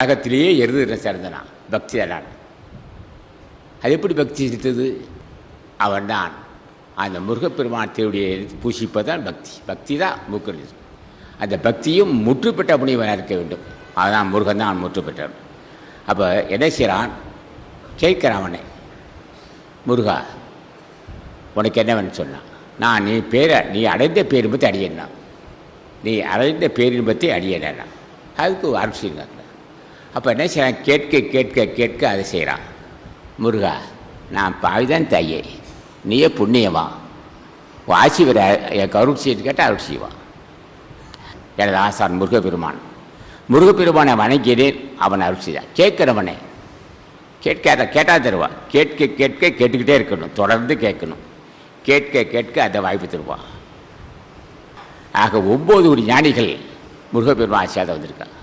உலகத்திலேயே எருது சிறந்தனா பக்தி தான் அது எப்படி பக்தி சிரித்தது அவன்தான் அந்த முருகப்பெருமானத்தையுடைய பூசிப்பதுதான் பக்தி. பக்தி தான் மூக்கிறது அந்த பக்தியும் முற்றுப்பெற்ற முனிவனாக இருக்க வேண்டும். அதுதான் முருகன் தான் முற்று பெற்றவன் அப்போ என்ன செய்கிறான் கேட்கிறான் அவனை. முருகா உனக்கு என்ன சொன்னான். நான் நீ பேரை நீ அடைந்த பேரின்பத்தை அடியேன்னா நீ அடைந்த பேரின்பத்தை அடியேனா. அதுக்கு அரசியல் அப்போ என்ன செய்கிறான் கேட்க கேட்க கேட்க அதை செய்கிறான் முருகா நான் பாவிதான் தையே. நீயே புண்ணியமா? உன் வர என் கருள் செய்து கேட்டால் அருள் செய்வான். எனது ஆசான் முருகப்பெருமான். முருகப்பெருமானை வணங்கினேன் அவன் அருள் செய்தான். கேட்கிறவனே கேட்காத கேட்டால் தருவான் கேட்க கேட்க கேட்டுக்கிட்டே இருக்கணும் தொடர்ந்து கேட்கணும். கேட்க கேட்க அதை வாய்ப்பு தருவான் ஆக ஒம்பது ஒரு ஞானிகள் முருகப்பெருமான் ஆசியாக வந்திருக்கான்